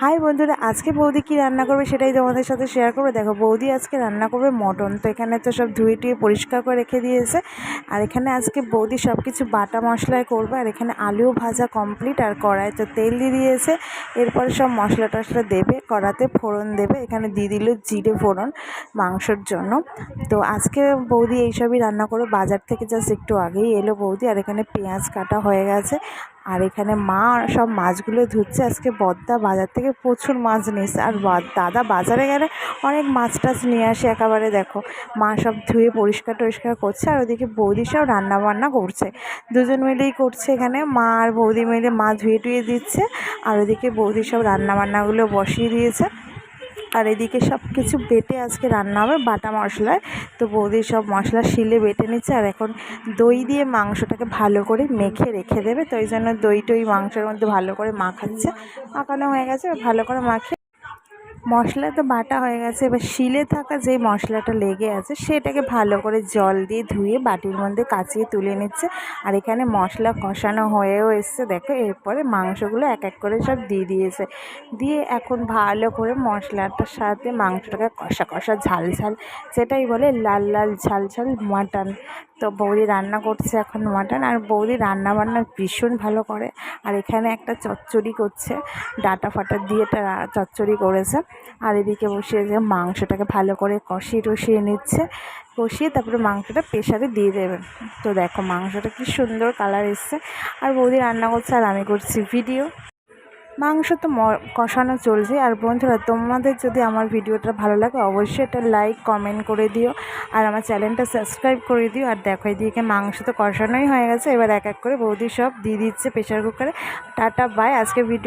High বন্ধুরা, আজকে বৌদি কি রান্না করবে সেটাই তোমাদের সাথে শেয়ার করবে। দেখো, বৌদি আজকে রান্না করবে মটন, তো এখানে তো সব ধুয়ে টুয়ে পরিষ্কার করে রেখে দিয়েছে। আর এখানে আজকে বৌদি সব কিছু বাটা মশলায় করবে, আর এখানে আলুও ভাজা কমপ্লিট আর কড়াই তো তেল দিয়ে দিয়েছে। এরপরে সব মশলা টশলা দেবে, কড়াতে ফোড়ন দেবে, এখানে দিয়ে দিল জিরে ফোড়ন মাংসর জন্য। তো আজকে বৌদি এইসবই রান্না করে বাজার থেকে জাস্ট একটু আগেই এলো বৌদি, আর এখানে পেঁয়াজ কাটা হয়ে গেছে। আর এখানে মা সব মাছগুলো ধুচ্ছে। আজকে বদ্দা বাজার থেকে প্রচুর মাছ নিয়েছে। আর দাদা বাজারে গেলে অনেক মাছ টাছ নিয়ে আসে একেবারে, দেখো। মা সব ধুয়ে পরিষ্কার টরিষ্কার করছে আর ওদিকে বৌদি সব রান্নাবান্না করছে। দুজন মিলেই করছে এখানে। মা আর বৌদি মিলে মা ধুয়ে টুয়ে দিচ্ছে। আর ওদিকে বৌদি সব রান্নাবান্নাগুলো বসিয়ে দিয়েছে। আর এদিকে সব কিছু বেটে আজকে রান্না হবে বাটা মশলায় তো বৌদি সব মশলা শিলে বেটে নিচ্ছে আর এখন দই দিয়ে মাংসটাকে ভালো করে মেখে রেখে দেবে। তো ওই জন্য দই টই মাংসের মধ্যে ভালো করে মাখাচ্ছে। মাখানো হয়ে গেছে, ভালো করে মাখে মশলা তো বাটা হয়ে গেছে। এবার শিলে থাকা যে মশলাটা লেগে আছে, সেটাকে ভালো করে জল দিয়ে ধুয়ে বাটির মধ্যে কাচিয়ে তুলে নিচ্ছে। আর এখানে মশলা কষানো হয়েও এসছে। দেখো, এরপরে মাংসগুলো এক এক করে সব দিয়ে দিয়েছে। দিয়ে এখন ভালো করে মশলাটার সাথে মাংসটাকে কষা কষা ঝাল ঝাল সেটাই বলে লাল লাল ঝাল ঝাল মাটন। তো বৌদি রান্না করছে এখন মাটন, আর বৌদি রান্না বান্না ভীষণ ভালো করে। আর এখানে একটা চচ্চড়ি করছে, ডাটা ফাটা দিয়ে একটা চচ্চড়ি করেছে। আর এদিকে বসিয়ে যে মাংসটাকে ভালো করে কষিয়ে টষিয়ে নিচ্ছে। কষিয়ে তারপরে মাংসটা প্রেশারে দিয়ে দেবে। তো দেখো মাংসটা কি সুন্দর কালার এসছে। আর বৌদি রান্না করছে আর আমি করছি ভিডিও মাংস তো কষানো চলছে। আর বন্ধুরা, তোমাদের যদি আমার ভিডিওটা ভালো লাগে, অবশ্যই এটা লাইক কমেন্ট করে দিও। আর আমার চ্যানেলটা সাবস্ক্রাইব করে দিও। আর দেখো, এদিকে মাংস তো কষানোই হয়ে গেছে। এবার এক এক করে বৌদি সব দিয়ে দিচ্ছে প্রেশার কুকারে টাটা বাই আজকে ভিডিও